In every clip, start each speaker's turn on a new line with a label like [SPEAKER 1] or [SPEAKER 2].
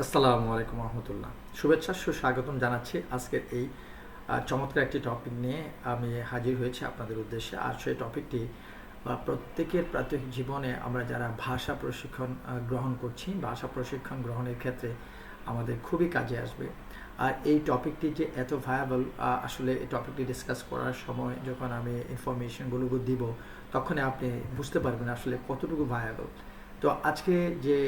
[SPEAKER 1] আসসালামু আলাইকুম রহমতুল্লাহ। শুভেচ্ছা সুস্বাগতম জানাচ্ছি আজকের এই চমৎকার একটি টপিক নিয়ে আমি হাজির হয়েছি আপনাদের উদ্দেশ্যে। আর সেই টপিকটি আহ, প্রত্যেকের প্রাত্যহিক জীবনে আমরা যারা ভাষা প্রশিক্ষণ গ্রহণ করছি ভাষা প্রশিক্ষণ গ্রহণের ক্ষেত্রে আমাদের খুবই কাজে আসবে। আর এই টপিকটি যে এত ভায়াবল আসলে এই টপিকটি ডিসকাস করার সময় যখন আমি ইনফরমেশনগুলো দিব তখনই আপনি বুঝতে পারবেন আসলে কতটুকু ভায়াবল তো আজকে যে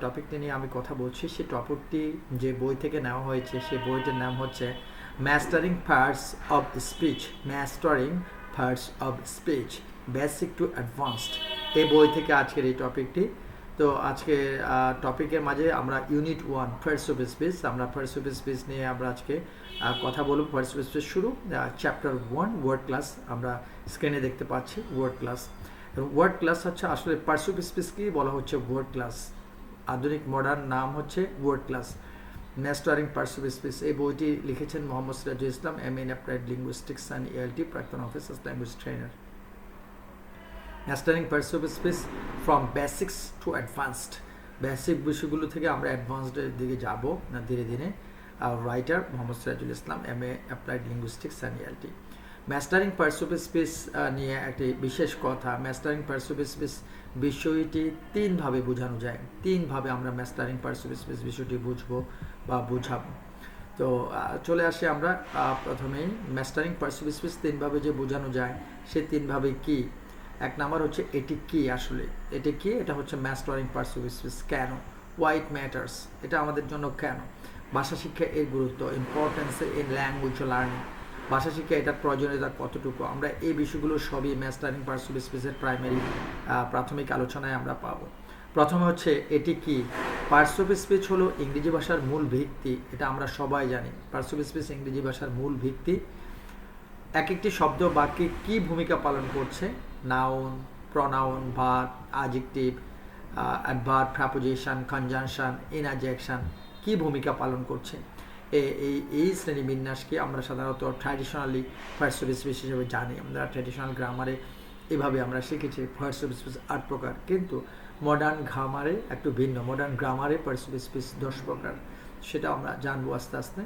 [SPEAKER 1] টপিকটি নিয়ে আমি কথা বলছি সেই টপিকটি যে বই থেকে নেওয়া হয়েছে সেই বইটির নাম হচ্ছে mastering parts of speech mastering parts of speech basic to advanced এই বই থেকে আজকের এই টপিকটি তো আজকে টপিকের মাঝে আমরা unit one parts of speech আমরা ফার্স্ট অফ স্পিচ নিয়ে আমরা আজকে কথা বলব। ফার্স্ট অফ স্পিচ শুরু চ্যাপ্টার ওয়ান ওয়ার্ড ক্লাস আমরা স্ক্রিনে দেখতে পাচ্ছি ওয়ার্ড ক্লাস ওয়ার্ড ক্লাস হচ্ছে আসলে পার্সুপ স্পেসকেই বলা হচ্ছে ওয়ার্ড ক্লাস আধুনিক মডার্ন নাম হচ্ছে word class mastering parts of speech এই বইটি লিখেছেন Mohammad Sirajul Islam M in applied linguistics and ELT প্রাক্তন officer language trainer mastering parts of speech from basics to advanced basic বিষয়গুলো থেকে আমরা অ্যাডভান্সডের দিকে যাব, না, ধীরে ধীরে। Writer Mohammad Sirajul Islam M A applied linguistics and ELT mastering parts of speech নিয়ে একটি বিশেষ কথা। ম্যাস্টারিং পার্সুপ স্পেস বিষয়টি তিনভাবে বোঝানো যায়। তিনভাবে আমরা ম্যাস্টারিং পার্সুপ স্পেস বিষয়টি বুঝব বা বুঝাবো। তো চলে আসি আমরা প্রথমেই। ম্যাস্টারিং পার্সুপ স্পেস তিনভাবে যে বোঝানো যায়, সে তিনভাবে কি? এক নাম্বার হচ্ছে এটি কি আসলে? এটি কি? এটা হচ্ছে ম্যাস্টারিং পার্সুপ স্পেস কেন? হোয়াইট ম্যাটার্স এটা আমাদের জন্য কেন? ভাষা শিক্ষা এর গুরুত্ব ইম্পর্টেন্স ইন ল্যাঙ্গুয়েজ লার্নিং ভাষা শিক্ষা এটার প্রয়োজনীয়তা কতটুকু? আমরা এই বিষয়গুলো সবই ম্যাস্টারিং পার্সুপ স্পেসের প্রাইমারি প্রাথমিক আলোচনায় আমরা পাবো। প্রথমে হচ্ছে, এটি কি? পার্সুপ স্পিচ হলো ইংরেজি ভাষার মূল ভিত্তি, এটা আমরা সবাই জানি। পার্সুপ স্পিচ ইংরেজি ভাষার মূল ভিত্তি। এক একটি শব্দ বাক্যে কি ভূমিকা পালন করছে? Noun pronoun verb adjective adverb preposition conjunction interjection কি ভূমিকা পালন করছে? এই এই শ্রেণি বিন্যাসকে আমরা সাধারণত ট্র্যাডিশনালি ফার্স্ট অফ স্পিচ হিসেবে জানি। আমরা ট্র্যাডিশনাল গ্রামারে এভাবে আমরা শিখেছি ফার্স্ট অফ স্পিচ আট প্রকার। কিন্তু মডার্ন গ্রামারে একটু ভিন্ন। মডার্ন গ্রামারে ফার্স্ট অফ স্পিচ দশ প্রকার। সেটা আমরা জানব আস্তে আস্তে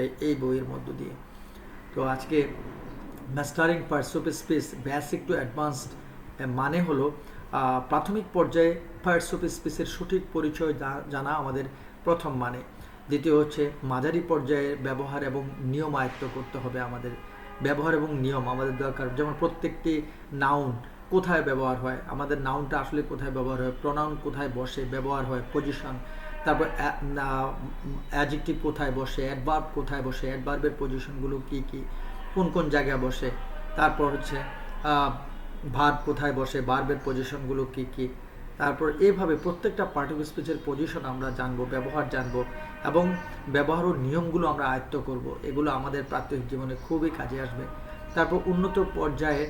[SPEAKER 1] এই এই বইয়ের মধ্য দিয়ে। তো আজকে mastering parts of speech basic to advanced মানে হলো প্রাথমিক পর্যায়ে পার্সোপ স্পেসের সঠিক পরিচয় জানা আমাদের প্রথম মানে। দ্বিতীয় হচ্ছে মাঝারি পর্যায়ে ব্যবহার এবং নিয়ম আয়ত্ত করতে হবে আমাদের, ব্যবহার এবং নিয়ম আমাদের দরকার। যেমন প্রত্যেকটি নাউন কোথায় ব্যবহার হয়? আমাদের নাউনটা আসলে কোথায় ব্যবহার হয়? প্রনাউন কোথায় বসে? ব্যবহার হয় পজিশন তারপর অ্যাজেক্টিভ কোথায় বসে? অ্যাডভার্ব কোথায় বসে? অ্যাডভার্বের পজিশনগুলো কি কি? কোন কোন জায়গায় বসে? তারপর হচ্ছে ভার্ব কোথায় বসে? বার্বের পজিশনগুলো কি কি? তারপর এইভাবে প্রত্যেকটা পার্ট অফ স্পিচের পজিশন আমরা জানব, ব্যবহার জানব। এবং ব্যবহার ও নিয়মগুলো আমরা আয়ত্ত করব। এগুলো আমাদের প্রাত্যহিক জীবনে খুবই কাজে আসবে। তারপর উন্নত পর্যায়ে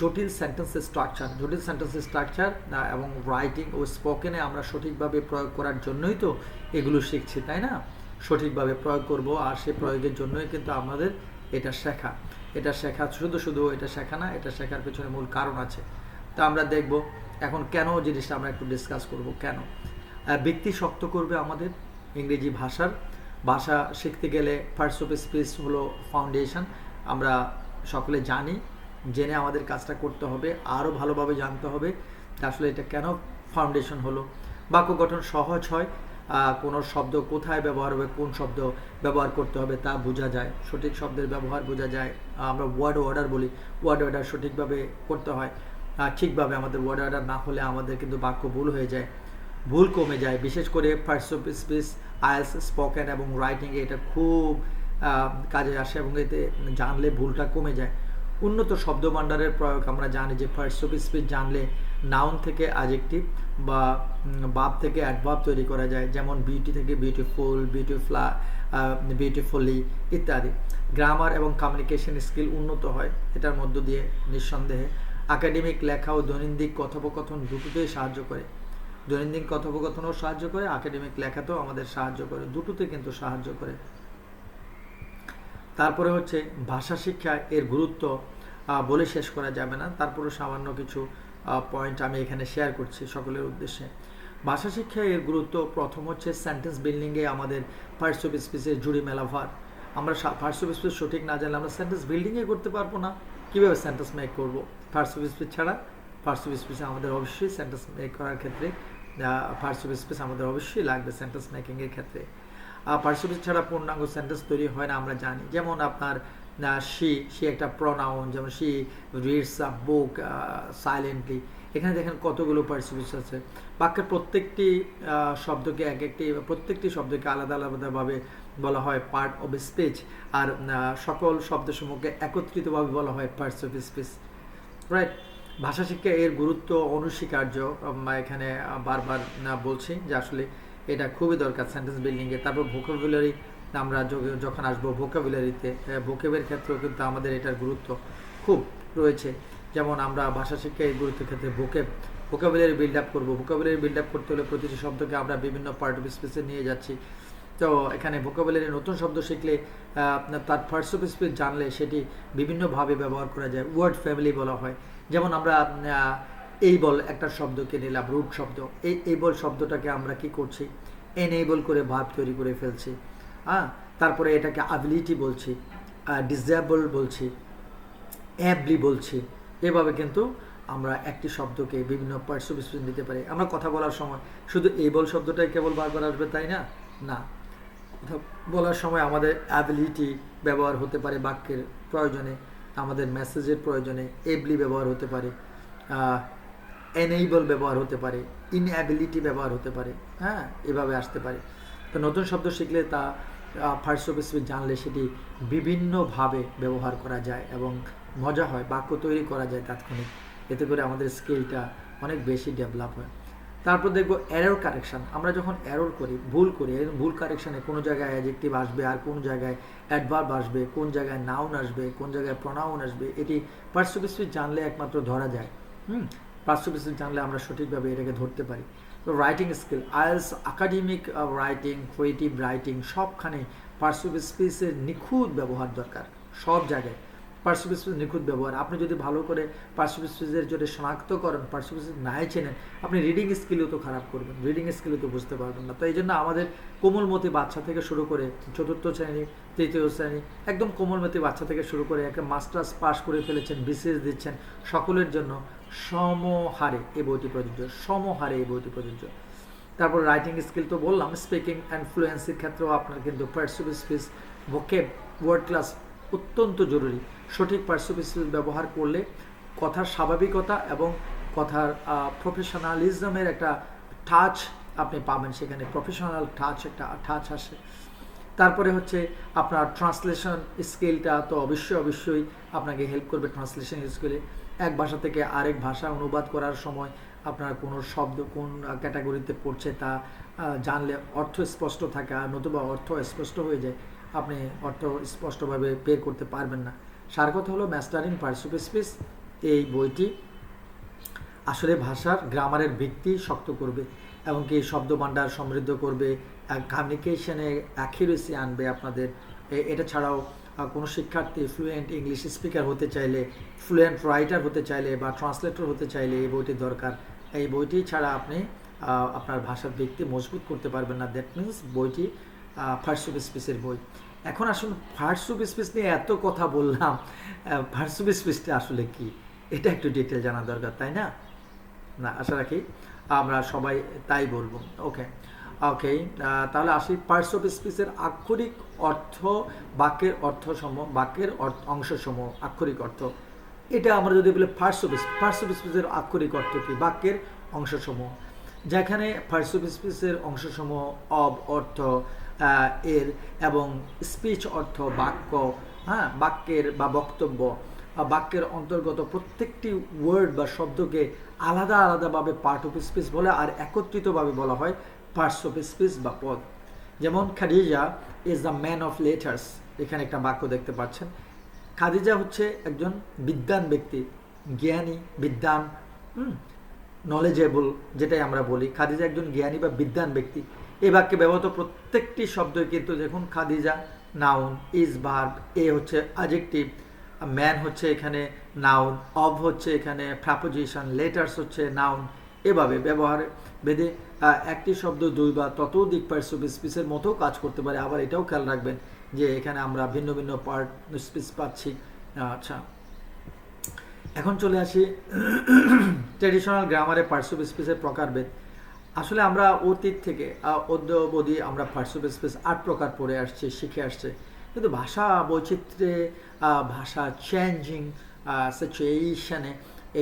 [SPEAKER 1] জটিল সেন্টেন্সের স্ট্রাকচার জটিল সেন্টেন্সের স্ট্রাকচার এবং রাইটিং ও স্পোকেনে আমরা সঠিকভাবে প্রয়োগ করার জন্যই তো এগুলো শিখছি, তাই না? সঠিকভাবে প্রয়োগ করব আর সেই প্রয়োগের জন্যই কিন্তু আমাদের এটা শেখা। এটা শেখা শুধু শুধু এটা শেখা না, এটা শেখার পেছনে মূল কারণ আছে। তা আমরা দেখব এখন কেন জিনিসটা আমরা একটু ডিসকাস করব, কেন? ব্যক্তি শক্ত করবে আমাদের ইংরেজি ভাষার। ভাষা শিখতে গেলে ফার্স্ট অফ স্পিচ হলো ফাউন্ডেশন আমরা সকলে জানি, জেনে আমাদের কাজটা করতে হবে আরও ভালোভাবে জানতে হবে আসলে এটা কেন ফাউন্ডেশন হলো। বাক্য গঠন সহজ হয় কোনো শব্দ কোথায় ব্যবহার হবে, কোন শব্দ ব্যবহার করতে হবে তা বোঝা যায়। সঠিক শব্দের ব্যবহার বোঝা যায়। আমরা ওয়ার্ড অর্ডার বলি ওয়ার্ড অর্ডার সঠিকভাবে করতে হয় ঠিকভাবে আমাদের ওয়ার্ড অর্ডার না হলে আমাদের কিন্তু বাক্য ভুল হয়ে যায়। ভুল কমে যায়। বিশেষ করে parts of speech IELTS, spoken এবং রাইটিংয়ে এটা খুব কাজে আসে এবং এতে জানলে ভুলটা কমে যায়। উন্নত শব্দ ভাণ্ডারের প্রয়োগ আমরা জানি যে ফার্স্ট অফ স্পিচ জানলে নাউন থেকে অ্যাজেক্টিভ বা বাপ থেকে অ্যাডভার্ব তৈরি করা যায়, যেমন বিউটি থেকে বিউটিফুল বিউটিফুলা বিউটিফুলি ইত্যাদি। গ্রামার এবং কমিউনিকেশন স্কিল উন্নত হয়, এটার মধ্য দিয়ে নিঃসন্দেহে। একাডেমিক লেখা ও দৈনন্দিন কথোপকথন দুটোতেই সাহায্য করে। দৈনন্দিন কথোপকথনও সাহায্য করে একাডেমিক লেখাতেও আমাদের সাহায্য করে, দুটোতে কিন্তু সাহায্য করে। তারপরে হচ্ছে ভাষা শিক্ষা এর গুরুত্ব বলে শেষ করা যাবে না। তারপরে সামান্য কিছু পয়েন্ট আমি এখানে শেয়ার করছি সকলের উদ্দেশ্যে। ভাষা শিক্ষায় এর গুরুত্ব প্রথম হচ্ছে সেন্টেন্স বিল্ডিংয়ে আমাদের ফার্স্ট অফ স্পিচের জুড়ি মেলাভার আমরা ফার্স্ট অফ স্পিচ সঠিক না জানলে আমরা সেন্টেন্স বিল্ডিংয়ে করতে পারব না। কীভাবে সেন্টেন্স মেক করব? ফার্স্ট অফ স্পিচ ছাড়া ফার্স্ট অফ স্পিচে আমাদের অবশ্যই সেন্টেন্স মেক করার ক্ষেত্রে অফ স্পিচ আমাদের অবশ্যই লাগবে সেন্টেন্স মেকিংয়ের ক্ষেত্রে। অফ ছাড়া পূর্ণাঙ্গ সেন্টেন্স তৈরি হয় না, আমরা জানি। যেমন আপনার শি সি একটা প্রনাউন যেমন she reads a book silently এখানে দেখেন কতগুলো পার্সিপিস আছে। বাক্যের প্রত্যেকটি শব্দকে এক একটি, প্রত্যেকটি শব্দকে আলাদা আলাদাভাবে বলা হয় পার্ট অফ স্পিচ আর সকল শব্দসমূহকে একত্রিতভাবে বলা হয় পার্টস অফ স্পিচ রাইট ভাষা শিক্ষা এর গুরুত্ব অনস্বীকার্য। এখানে বারবার না বলছি যে আসলে এটা খুবই দরকার সেন্টেন্স বিল্ডিংয়ে তারপর ভোকাবুলারি আমরা যখন আসব ভোকাবুলারিতে ভোকেবের ক্ষেত্রেও কিন্তু আমাদের এটার গুরুত্ব খুব রয়েছে। যেমন আমরা ভাষা শিক্ষা এই গুরুত্বের ক্ষেত্রে ভোকেব ভোকাবুলারি বিল্ড আপ করব। ভোকাবুলারি বিল্ড আপ করতে হলে প্রতিটি শব্দকে আমরা বিভিন্ন পার্ট অফ স্পেসে নিয়ে যাচ্ছি। তো এখানে ভোকাবুলারি নতুন শব্দ শিখলে আপনার তার ফার্স্ট অফ স্পিচ জানলে সেটি বিভিন্নভাবে ব্যবহার করা যায়। ওয়ার্ড ফ্যামিলি বলা হয়। যেমন আমরা এই বল একটা শব্দকে নিলাম রুট শব্দ। এই এই বল শব্দটাকে আমরা কি করছি? এনেবল করে ভাব তৈরি করে ফেলছি। হ্যাঁ তারপরে এটাকে আবিলিটি বলছি ডিজেবল বলছি অ্যাবলি বলছি। এভাবে কিন্তু আমরা একটি শব্দকে বিভিন্ন অফ দিতে পারি। আমরা কথা বলার সময়, শুধু এই বল শব্দটাই কেবল বারবার আসবে, তাই না? না। বলার সময় আমাদের অ্যাবিলিটি ব্যবহার হতে পারে বাক্যের প্রয়োজনে। আমাদের মেসেজের প্রয়োজনে এবলি ব্যবহার হতে পারে এনেবল ব্যবহার হতে পারে ইনঅ্যাবিলিটি ব্যবহার হতে পারে হ্যাঁ এভাবে আসতে পারে। তো নতুন শব্দ শিখলে তা ফার্স্ট অফ স্পিচ জানলে সেটি বিভিন্নভাবে ব্যবহার করা যায় এবং মজা হয়, বাক্য তৈরি করা যায় তাৎক্ষণিক। এতে করে আমাদের স্কিলটা অনেক বেশি ডেভেলপ হয়। তারপর দেখব এরর কারেকশান আমরা যখন এরর করি, ভুল করি ভুল কারেকশানে কোনো জায়গায় অ্যাজেক্টিভ আসবে আর কোন জায়গায় অ্যাডভার্ব আসবে, কোন জায়গায় নাউন আসবে, কোন জায়গায় প্রনাউন আসবে, এটি ফার্স্ট জানলে একমাত্র ধরা যায়। হুম? ফার্স্ট জানলে আমরা সঠিকভাবে এটাকে ধরতে পারি। তো writing skill IELTS academic writing creative writing সবখানে স্পিচের নিখুঁত ব্যবহার দরকার। সব জায়গায়। পার্সিপিসিস নিখুঁত ব্যবহার। আপনি যদি ভালো করে পার্সিপিসিসের যদি শনাক্ত করেন পার্সিপিসিস নাই চেনেন, আপনি রিডিং স্কিলও তো খারাপ করবেন রিডিং স্কিলও তো বুঝতে পারবেন না। তো এই জন্য আমাদের কোমলমতি বাচ্চা থেকে শুরু করে চতুর্থ শ্রেণি, তৃতীয় শ্রেণি, একদম কোমলমতি বাচ্চা থেকে শুরু করে একটা মাস্টার্স পাস করে ফেলেছেন বিসিএস দিচ্ছেন, সকলের জন্য সমহারে এই বইটি প্রযোজ্য, সমহারে এই বইটি প্রযোজ্য। তারপর রাইটিং স্কিল তো বললাম স্পিকিং অ্যান্ড ফ্লুয়েন্সির ক্ষেত্রেও আপনার কিন্তু parts of speech vocab word class অত্যন্ত জরুরি। সঠিক পার্সোপিসিস ব্যবহার করলে কথার স্বাভাবিকতা এবং কথার প্রফেশনালিজমের একটা টাচ আপনি পাবেন সেখানে। প্রফেশনাল টাচ একটা টাচ আসে। তারপরে হচ্ছে আপনার ট্রান্সলেশন স্কিলটা তো অবশ্যই অবশ্যই আপনাকে হেল্প করবে ট্রান্সলেশন স্কিলে এক ভাষা থেকে আরেক ভাষা অনুবাদ করার সময় আপনার কোনো শব্দ কোন ক্যাটাগরিতে পড়ছে তা জানলে অর্থ স্পষ্ট থাকে নতুবা অর্থ স্পষ্ট হয়ে যায়। আপনি অর্থ স্পষ্টভাবে বের করতে পারবেন না। সার কথা হলো ম্যাস্টারিং পার্সুপ স্পিচ এই বইটি আসলে ভাষার, গ্রামারের ভিত্তি শক্ত করবে এবং কি শব্দ ভাণ্ডার সমৃদ্ধ করবে কমিউনিকেশনে অ্যাকিউরেসি আনবে আপনাদের। এটা ছাড়াও কোনো শিক্ষার্থী ফ্লুয়েন্ট ইংলিশ স্পিকার হতে চাইলে ফ্লুয়েন্ট রাইটার হতে চাইলে বা ট্রান্সলেটর হতে চাইলে এই বইটি দরকার। এই বইটি ছাড়া আপনি আপনার ভাষার ভিত্তি মজবুত করতে পারবেন না। দ্যাট মিনস বইটি ফার্স্ট অফ স্পিচের বই। এখন আসলে অফ স্পিচ নিয়ে এত কথা বললাম। ফার্স্ট অফ স্পিচটা আসলে কি? এটা একটু ডিটেল জানা দরকার, তাই না? না, আশা রাখি আমরা সবাই তাই বলব। ওকে ওকে তাহলে আসি পার্টস অফ স্পিচের আক্ষরিক অর্থ, বাক্যের অর্থ সম বাক্যের অংশ সম আক্ষরিক অর্থ। এটা আমরা যদি বলি ফার্স্ট অফ ফার্স্ট অফ স্পিচের আক্ষরিক অর্থ কি? বাক্যের অংশ সমূহ। যেখানে ফার্স্ট অফ স্পিচের অংশসমূহ অব, অর্থ এর এবং স্পিচ অর্থ বাক্য হ্যাঁ বাক্যের বা বক্তব্য বাক্যের অন্তর্গত প্রত্যেকটি ওয়ার্ড বা শব্দকে আলাদা আলাদাভাবে পার্ট অফ স্পিচ বলে আর একত্রিতভাবে বলা হয় পার্টস অফ স্পিচ বা পদ। যেমন Khadija is the man of letters এখানে একটা বাক্য দেখতে পাচ্ছেন। খাদিজা হচ্ছে একজন বিদ্যান ব্যক্তি, জ্ঞানী বিদ্যান নলেজেবল যেটাই আমরা বলি। খাদিজা একজন জ্ঞানী বা বিদ্যান ব্যক্তি। এই বাক্যে ব্যবহৃত প্রত্যেকটি শব্দই কিন্তু দেখুন, Khadija noun is verb a হচ্ছে আজেক্টিভ ম্যান হচ্ছে এখানে নাউন অব হচ্ছে এখানে ফ্রাপোজিশন লেটার্স হচ্ছে নাউন এভাবে ব্যবহার, বেদে একটি শব্দ, দুই বা ততোধিক পার্টস অফ স্পিচের মতো কাজ করতে পারে। আবার এটাও খেয়াল রাখবেন যে এখানে আমরা ভিন্ন ভিন্ন পার্ট স্পিচ পাচ্ছি। আচ্ছা। এখন চলে আসি ট্রেডিশনাল গ্রামারে অফ স্পিচের প্রকারভেদ। আসলে আমরা অতীত থেকে আহ, অদ্য অবধি আমরা পার্টস অফ স্পিচ আট প্রকার পড়ে আসছি শিখে আসছে। কিন্তু ভাষা বৈচিত্র্যে ভাষা চেঞ্জিং সিচুয়েশনে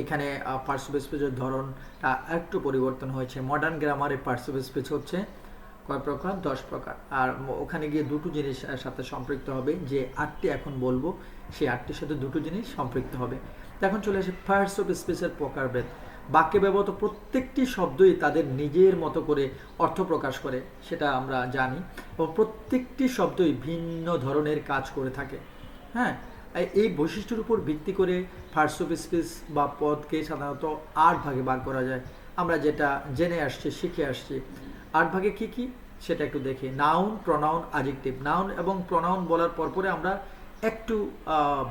[SPEAKER 1] এখানে পার্টস অফ স্পিচের ধরনটা একটু পরিবর্তন হয়েছে। মডার্ন গ্রামারে পার্টস অফ স্পিচ হচ্ছে কয় প্রকার? দশ প্রকার। আর ওখানে গিয়ে দুটো জিনিস সাথে সম্পৃক্ত হবে। যে আটটি এখন বলব সেই আটটির সাথে দুটো জিনিস সম্পৃক্ত হবে। এখন চলে আসে পার্টস অফ স্পেসের প্রকারভেদ বাক্যে ব্যবহৃত প্রত্যেকটি শব্দই তাদের নিজের মতো করে অর্থ প্রকাশ করে, সেটা আমরা জানি। এবং প্রত্যেকটি শব্দই ভিন্ন ধরনের কাজ করে থাকে। হ্যাঁ? এই- বৈশিষ্ট্যের উপর ভিত্তি করে ফার্স্ট অফ স্পিচ বা পদকে সাধারণত আট ভাগে বার করা যায়। আমরা যেটা জেনে আসছি, শিখে আসছি, আট ভাগে কি কি? সেটা একটু দেখি। নাউন, প্রনাউন আজেক্টিভ নাউন এবং প্রনাউন বলার পরপরে আমরা একটু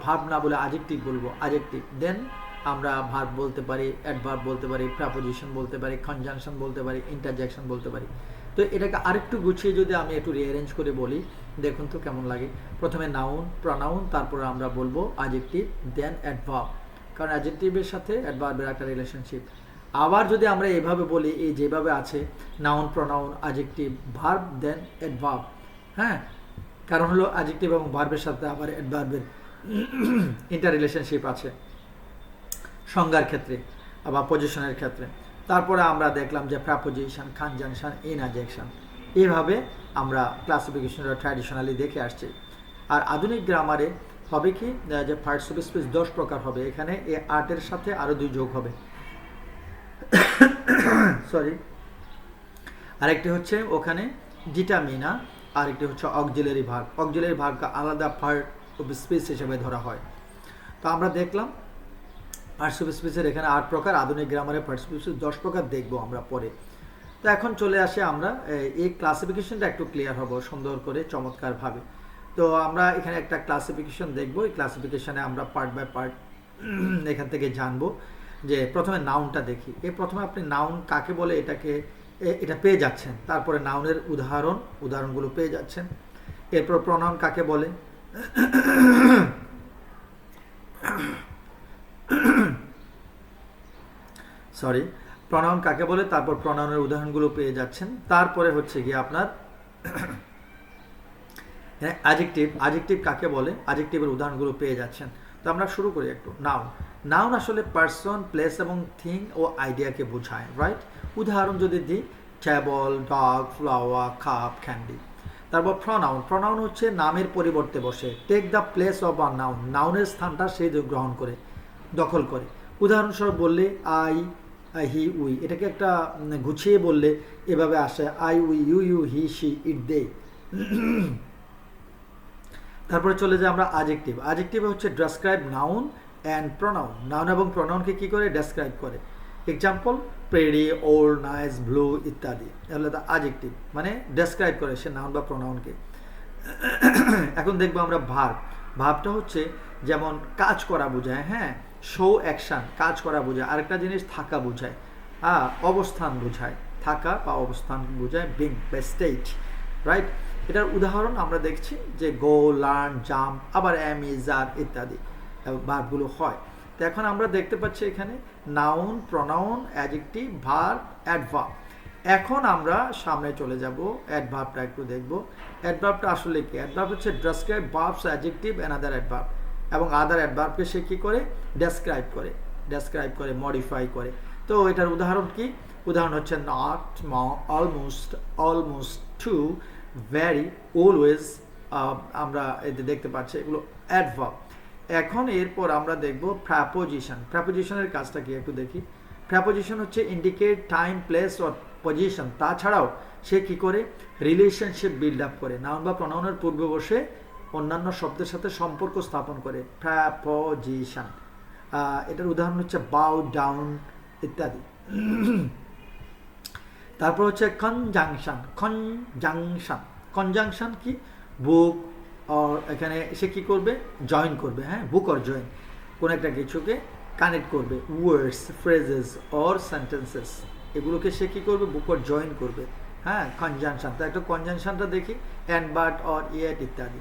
[SPEAKER 1] ভাব না বলে আজেক্টিভ বলব আজেক্টিভ দেন আমরা ভার্ব বলতে পারি অ্যাডভার্ব বলতে পারি প্রাপোজিশন বলতে পারি কনজাংশন বলতে পারি ইন্টারজেকশন বলতে পারি। তো এটাকে আরেকটু গুছিয়ে যদি আমি একটু রিঅ্যারেঞ্জ করে বলি, দেখুন তো কেমন লাগে। প্রথমে নাউন প্রনাউন তারপরে আমরা বলব আজেক্টিভ দেন অ্যাডভার্ব কারণ অ্যাজেক্টিভের সাথে অ্যাডভার্বের একটা রিলেশনশিপ আবার যদি আমরা এভাবে বলি, এই যেভাবে আছে noun pronoun adjective verb then adverb হ্যাঁ? কারণ হলো আজেক্টিভ এবং ভার্বের সাথে আবার অ্যাডভার্বের ইন্টার রিলেশনশিপ আছে। সংজ্ঞার ক্ষেত্রে বা পজিশনের ক্ষেত্রে। তারপরে আমরা দেখলাম যে প্রাপোজিশন কনজাংশন ইনআজেকশন এইভাবে আমরা ক্লাসিফিকেশনটা ট্র্যাডিশনালি দেখে আসছি। আর আধুনিক গ্রামারে হবে কি যে ফার্স্ট অফ স্পিচ দশ প্রকার হবে। এখানে এ আর্টের সাথে আরও দুই যোগ হবে। সরি আরেকটি হচ্ছে ওখানে ডিটামিনা আরেকটি হচ্ছে অক্সিলারি ভাগ অক্সিলারি ভাগকে আলাদা পার্ট অফ স্পেস হিসেবে ধরা হয়। তো আমরা দেখলাম পার্টস অফ স্পিচের এখানে আট প্রকার, আধুনিক গ্রামারে পার্টস অফ স্পিচ দশ প্রকার দেখব আমরা পরে। তো এখন চলে আসে আমরা এই- ক্লাসিফিকেশনটা একটু ক্লিয়ার হব, সুন্দর করে, চমৎকারভাবে। তো আমরা এখানে একটা ক্লাসিফিকেশন দেখব, এই ক্লাসিফিকেশানে আমরা পার্ট বাই পার্ট এখান থেকে জানব যে প্রথমে নাউনটা দেখি। এই প্রথমে আপনি নাউন কাকে বলে, এটাকে এ- এটা পেয়ে যাচ্ছেন। তারপরে নাউনের উদাহরণ, উদাহরণগুলো পেয়ে যাচ্ছেন। এরপর প্রনাউন কাকে বলে? সরি প্রনাউন কাকে বলে? তারপর প্রনাউনের উদাহরণগুলো পেয়ে যাচ্ছেন। তারপরে হচ্ছে গিয়ে আপনার অ্যাজেক্টিভ অ্যাজেক্টিভ কাকে বলে? অ্যাজেক্টিভের উদাহরণগুলো পেয়ে যাচ্ছেন। তো আমরা শুরু করি একটু। নাউন। নাউন আসলে পার্সন প্লেস এবং থিং ও আইডিয়াকে বোঝায় রাইট উদাহরণ যদি দিই table dog flower cup candy তারপর প্রনাউন প্রনাউন হচ্ছে নামের পরিবর্তে বসে। Take the place of a noun নাউনের স্থানটা সেই গ্রহণ করে, দখল করে। উদাহরণস্বরূপ বললে আই হি উই এটাকে একটা গুছিয়ে বললে এভাবে আসে I we you you he she it they তারপরে চলে যাই আমরা আজেক্টিভ আজেক্টিভ হচ্ছে describe noun and pronoun noun এবং প্রনাউনকে কি করে? ডেসক্রাইব করে। Example pretty old nice blue ইত্যাদি। এগুলো আজেক্টিভ মানে ডেসক্রাইব করে সে নাউন বা প্রনাউনকে এখন দেখব আমরা ভাব ভাবটা হচ্ছে যেমন কাজ করা বোঝায় হ্যাঁ? শো অ্যাকশন কাজ করা বোঝায়। আরেকটা জিনিস থাকা বোঝায়। হ্যাঁ অবস্থান বোঝায়। থাকা বা অবস্থান বোঝায় বিং বা স্টেট রাইট এটার উদাহরণ আমরা দেখছি যে গো লার্ন জাম্প আবার এম ইজ আর ইত্যাদি। ভার্বগুলো হয়। তো এখন আমরা দেখতে পাচ্ছি এখানে noun pronoun adjective verb adverb এখন আমরা সামনে চলে যাব অ্যাডভার্বটা একটু দেখব। অ্যাডভার্বটা আসলে কি? অ্যাডভার্ব হচ্ছে describe verbs adjective and other adverb এবং আদার অ্যাডভার্বকে সে কী করে? ডেসক্রাইব করে। ডেসক্রাইব করে মডিফাই করে। তো এটার উদাহরণ কি? উদাহরণ হচ্ছে not almost almost too very always আমরা এতে দেখতে পাচ্ছি এগুলো অ্যাডভার্ব এখন এরপর আমরা দেখব প্র্যাপোজিশন প্র্যাপোজিশনের কাজটা কি একটু দেখি। প্র্যাপোজিশন হচ্ছে indicate time place or position তাছাড়াও সে কি করে? রিলেশনশিপ বিল্ড আপ করে। নাউন বা প্রনাউনের পূর্বে বসে অন্যান্য শব্দের সাথে সম্পর্ক স্থাপন করে। প্র্যাপোজিশন এটার উদাহরণ হচ্ছে বাউ ডাউন ইত্যাদি। তারপর হচ্ছে কনজাংশন কনজাংশন কনজাংশন কি? বুক অর এখানে সে কি করবে? জয়েন করবে হ্যাঁ? বুক অর জয়েন কোন একটা কিছুকে কানেক্ট করবে। ওয়ার্ডস ফ্রেজেস অর সেন্টেন্সেস এগুলোকে সে কী করবে? বুকর জয়েন করবে। হ্যাঁ? কনজাংশন তো একটা কনজাংশনটা দেখি। অ্যান্ড বাট অর ইয়েট ইত্যাদি।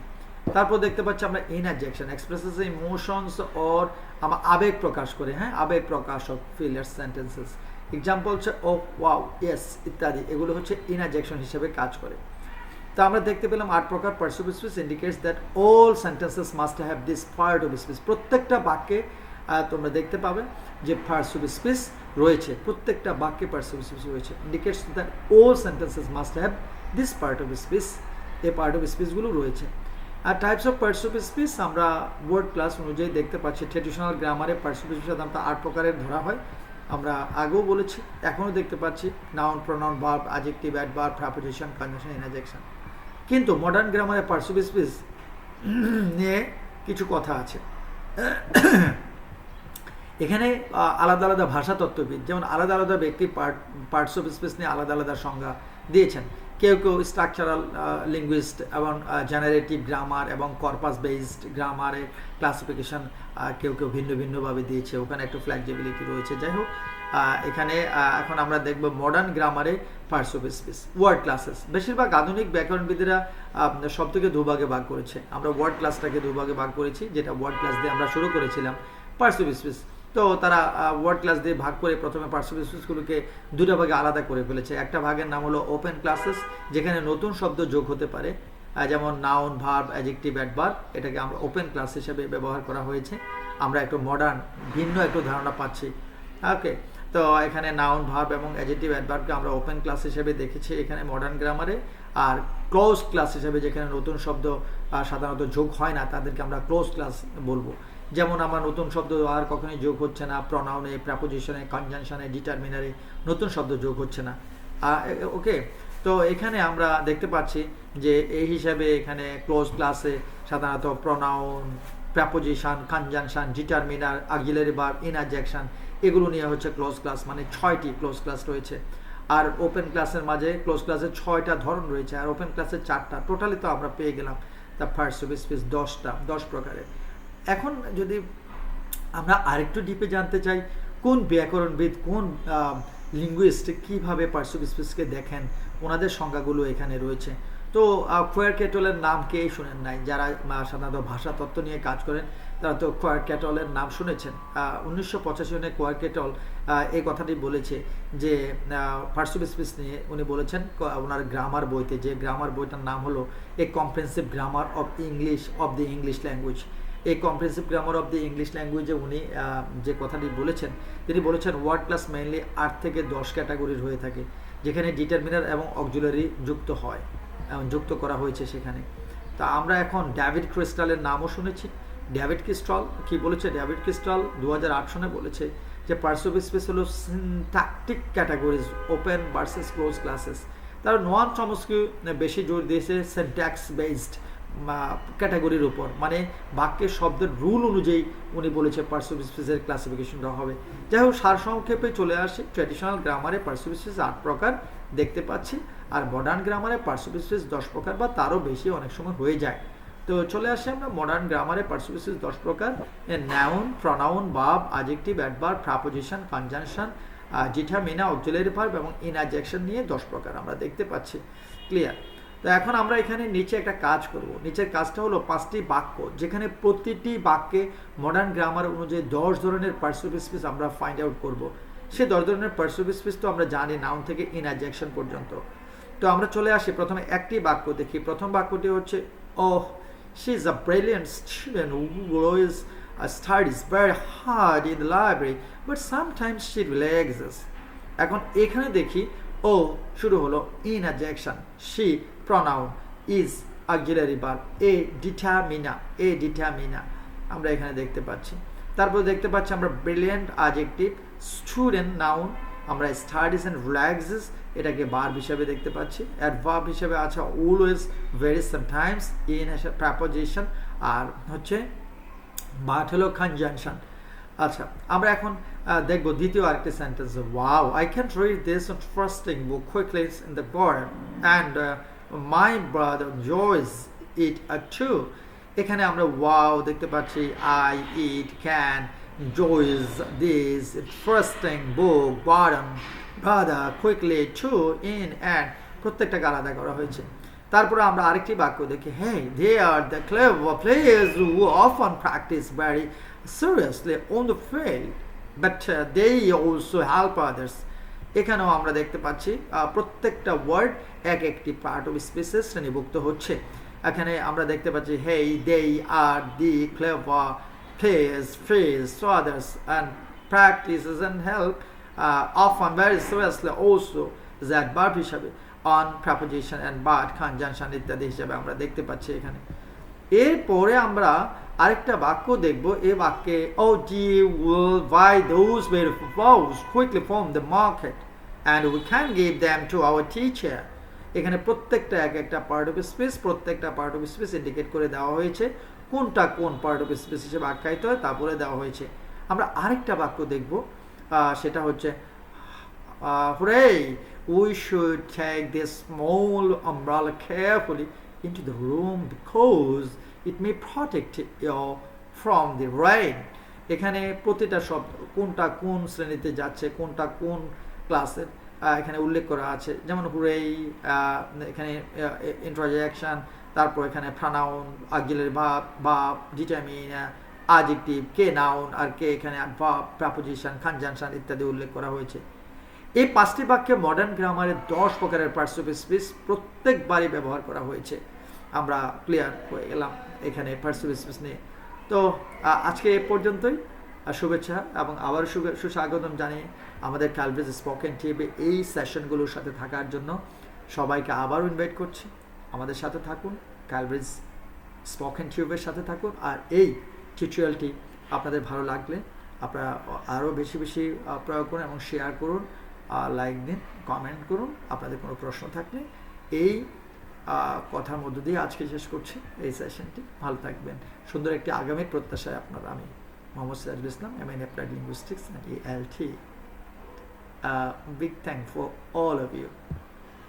[SPEAKER 1] তারপর দেখতে পাচ্ছি আমরা ইনারজেকশন এক্সপ্রেসেস ইমোশনস অর আমার আবেগ প্রকাশ করে হ্যাঁ? আবেগ প্রকাশ অফ ফিলার সেন্টেন্সেস এক্সাম্পল হচ্ছে ও ওয়াও ইয়েস ইত্যাদি। এগুলো হচ্ছে ইনারজেকশন হিসেবে কাজ করে। তো আমরা দেখতে পেলাম আট প্রকার parts of speech indicates that all sentences must have this part of speech প্রত্যেকটা বাক্যে তোমরা দেখতে পাবে যে পার্সিভ স্পিচ রয়েছে। প্রত্যেকটা বাক্যে পার্সিভ স্পিচ রয়েছে indicates that all sentences must have this part of speech এই পার্ট অফ স্পিচগুলো রয়েছে। আর টাইপস অফ স্পিচ আমরা ওয়ার্ড ক্লাস অনুযায়ী দেখতে পাচ্ছি। ট্রেডিশনাল গ্রামারে স্পিচ সাধারণত আট প্রকারের ধরা হয়। আমরা আগেও বলেছি, এখনও দেখতে পাচ্ছি। Noun pronoun verb adjective adverb preposition conjunction interjection কিন্তু মডার্ন গ্রামারে স্পিচ নিয়ে কিছু কথা আছে। এখানে আলাদা আলাদা ভাষা তত্ত্ববিদ যেমন আলাদা আলাদা ব্যক্তি পার্ট পার্টস অফ স্পিচ নিয়ে আলাদা আলাদা সংজ্ঞা দিয়েছেন। কেউ কেউ স্ট্রাকচারাল লিঙ্গুইস্ট এবং জেনারেটিভ গ্রামার এবং কর্পাস বেসড গ্রামারের ক্লাসিফিকেশন কেউ কেউ ভিন্ন ভিন্নভাবে দিয়েছে। ওখানে একটু ফ্ল্যাক্সিবিলিটি রয়েছে। যাই হোক এখানে এখন আমরা দেখব modern গ্রামারে parts of speech word classes. বেশিরভাগ আধুনিক ব্যাকরণবিদেরা সব থেকে দুভাগে ভাগ করেছে। আমরা ওয়ার্ড ক্লাসটাকে দুভাগে ভাগ করেছি, যেটা ওয়ার্ড ক্লাস দিয়ে আমরা শুরু করেছিলাম পার্টস অফ স্পিচ তো তারা ওয়ার্ড ক্লাস দিয়ে ভাগ করে প্রথমে পার্সোনাল স্পিচগুলোকে দুটো ভাগে আলাদা করে ফেলেছে। একটা ভাগের নাম হলো ওপেন ক্লাসেস, যেখানে নতুন শব্দ যোগ হতে পারে যেমন নাউন, ভার্ব অ্যাজেক্টিভ অ্যাডভার্ব এটাকে আমরা ওপেন ক্লাস হিসেবে ব্যবহার করা হয়েছে। আমরা একটু মডার্ন ভিন্ন একটু ধারণা পাচ্ছি। ওকে তো এখানে নাউন ভার্ব এবং অ্যাজেক্টিভ অ্যাডভার্বকে আমরা ওপেন ক্লাস হিসেবে দেখেছি এখানে মডার্ন গ্রামারে আর ক্লোজ ক্লাস হিসেবে যেখানে নতুন শব্দ সাধারণত যোগ হয় না, তাদেরকে আমরা ক্লোজ ক্লাস বলব। যেমন আমার নতুন শব্দ আর কখনোই যোগ হচ্ছে না প্রনাউনে প্রাপোজিশনে কনজাংশনে ডিটারমিনারে নতুন শব্দ যোগ হচ্ছে না। ওকে তো এখানে আমরা দেখতে পাচ্ছি যে এই হিসাবে এখানে ক্লোজ ক্লাসে সাধারণত pronoun preposition conjunction determiner auxiliary বার ইনারজেকশন এগুলো নিয়ে হচ্ছে ক্লোজ ক্লাস মানে ছয়টি ক্লোজ ক্লাস রয়েছে। আর ওপেন ক্লাসের মাঝে ক্লোজ ক্লাসের ছয়টা ধরন রয়েছে, আর ওপেন ক্লাসের চারটা। টোটালি তো আমরা পেয়ে গেলাম দ্য ফার্স্ট অফ স্পিচ দশটা, দশ প্রকারের। এখন যদি আমরা আরেকটু ডিপে জানতে চাই, কোন ব্যাকরণবিদ কোন লিঙ্গুইস্ট কীভাবে পার্সিভ স্পিচকে দেখেন? ওনাদের সংজ্ঞাগুলো এখানে রয়েছে। তো কোয়ার কেটলের নাম কে শুনেন নাই, যারা সাধারণত ভাষা তত্ত্ব নিয়ে কাজ করেন। তারা তো কোয়ার ক্যাটলের নাম শুনেছেন। উনিশশো পঁচাশি সনে কোয়ার ক্যাটল এই কথাটি বলেছে যে পার্সিভ স্পিচ নিয়ে উনি বলেছেন ওনার গ্রামার বইতে। যে গ্রামার বইটার নাম হলো a comprehensive grammar of English of the English language এই comprehensive grammar of the English ল্যাঙ্গুয়েজে উনি যে কথাটি বলেছেন, তিনি বলেছেন ওয়ার্ড ক্লাস মেইনলি আট থেকে দশ ক্যাটাগরির হয়ে থাকে, যেখানে ডিটারমিনার এবং অক্সুলারি যুক্ত হয় যুক্ত করা হয়েছে সেখানে। তা আমরা এখন ড্যাভিড ক্রিস্টালের নামও শুনেছি। ড্যাভিড ক্রিস্টাল কি বলেছে? ড্যাভিড ক্রিস্টাল দু সনে বলেছে যে পার্টস স্পেস হলো syntactic categories, open versus close classes তারা নোয়ান চমস্কি বেশি জোর দিয়েছে সেন্ট্যাক্স বেসড ক্যাটাগরির উপর। মানে বাক্যের শব্দের রুল অনুযায়ী উনি বলেছে পার্সিভ স্পেসের ক্লাসিফিকেশনটা হবে। যাই হোক, সারসংক্ষেপে চলে আসে। ট্র্যাডিশনাল গ্রামারে পার্সিভ স্পিচ আট প্রকার দেখতে পাচ্ছি। আর মডার্ন গ্রামারে পার্সিভ স্পিচ দশ প্রকার বা তারও বেশি অনেক সময় হয়ে যায়। তো চলে আসে আমরা মডার্ন গ্রামারে পার্সিভ স্পিচ দশ প্রকার noun pronoun verb adjective adverb preposition conjunction determiner auxiliary verb এবং ইনারজেকশন নিয়ে দশ প্রকার আমরা দেখতে পাচ্ছি। ক্লিয়ার তো এখন আমরা এখানে নিচে একটা কাজ করব। নিচের কাজটা হলো পাঁচটি বাক্য, যেখানে প্রতিটি বাক্যে মডার্ন গ্রামার অনুযায়ী দশ ধরনের পার্সিভ স্পিচ আমরা ফাইন্ড আউট করব। সে দশ ধরনের পার্সিভ স্পিচ তো আমরা জানি নাউন থেকে ইনারজেকশন পর্যন্ত। তো আমরা চলে আসি প্রথমে একটি বাক্য দেখি। প্রথম বাক্যটি হচ্ছে ও she is a brilliant student always studies very hard in the library but sometimes she relaxes এখন এখানে দেখি, ও শুরু হলো interjection she pronoun is auxiliary verb. A determina a determina আমরা এখানে দেখতে পাচ্ছি। তারপর দেখতে পাচ্ছি আমরা ব্রিলিয়েন্ট adjective স্টুডেন্ট নাউন আমরা স্টাডিজ অ্যান্ড রিল্যাক্সেস এটাকে বার হিসাবে দেখতে পাচ্ছি। অ্যাডভার্ব হিসেবে আছে always very sometimes in preposition আর হচ্ছে বাট হলো কনজাংশন আচ্ছা আমরা এখন দেখব দ্বিতীয় আরেকটি sentence wow I can read this fascinating book quickly in the garden and my brother enjoys it a too এখানে আমরা ওয়াও দেখতে পাচ্ছি I it can enjoys this fascinating book garden brother quickly to in and প্রত্যেকটাকে আলাদা করা হয়েছে। তারপরে আমরা আরেকটি বাক্য দেখি। They are the clever players who often practice very seriously on the field but uh, they also help others এখানেও আমরা দেখতে পাচ্ছি প্রত্যেকটা ওয়ার্ড এক একটি পার্ট অফ স্পেসেস শ্রেণীভুক্ত হচ্ছে। এখানে আমরা দেখতে পাচ্ছি hey they are the clever place face others and practices and help often very seriously also that verb হিসাবে অন প্রাপোজিশন অ্যান্ড বার্ড কনজাংশন ইত্যাদি হিসাবে আমরা দেখতে পাচ্ছি এখানে। এরপরে আমরা আরেকটা বাক্য দেখব। এই বাক্যে ও she will buy those beautiful flowers quickly from the market, and we can give them to our teacher. এখানে প্রত্যেকটা এক একটা পার্ট অফ স্পেস প্রত্যেকটা পার্ট অফ স্পেস ইন্ডিকেট করে দেওয়া হয়েছে। কোনটা কোন পার্ট অফ স্পেস হিসেবে আখ্যায়িত হয় তা বলে দেওয়া হয়েছে আমরা আরেকটা বাক্য দেখব সেটা হচ্ছে hooray, we should take this small umbrella carefully into the room because it may protect you from the rain. এখানে প্রতিটা শব্দ কোনটা কোন শ্রেণীতে যাচ্ছে কোনটা কোন ক্লাসের এখানে উল্লেখ করা আছে যেমন হুরেই এখানে ইন্ট্রোজেকশন তারপর এখানে প্রানাউন আগিলের ভাব বা ডিটামিন আজেক্টিভ কে নাউন আর কে এখানে ভাব প্রাপোজিশন কনজাংশন ইত্যাদি উল্লেখ করা হয়েছে। এই পাঁচটি বাক্যে মডার্ন গ্রামারের দশ প্রকারের পার্টস অফ স্পিচ প্রত্যেকবারই ব্যবহার করা হয়েছে। আমরা ক্লিয়ার হয়ে গেলাম এখানে পার্টস অফ স্পিচ নিয়ে। তো আজকে এ পর্যন্তই। শুভেচ্ছা এবং আবার সু- সুস্বাগতম জানিয়ে আমাদের ক্যালব্রিজ স্পোকেন টিভি এই সেশনগুলোর সাথে থাকার জন্য সবাইকে আবারও ইনভাইট করছি। আমাদের সাথে থাকুন ক্যালব্রিজ স্পোকেন টিউবের সাথে থাকুন, আর এই টিউটোরিয়ালটি আপনাদের ভালো লাগলে আপনারা আরও বেশি বেশি প্রয়োগ করুন এবং শেয়ার করুন লাইক দিন কমেন্ট করুন, আপনাদের কোনো প্রশ্ন থাকলে এই কথার মধ্য দিয়ে আজকে শেষ করছি এই সেশনটি ভালো থাকবেন। সুন্দর একটি আগামী প্রত্যাশায় আপনারা, আমি Mohammad Sirajul Islam M N applied linguistics and L T big thank for all of you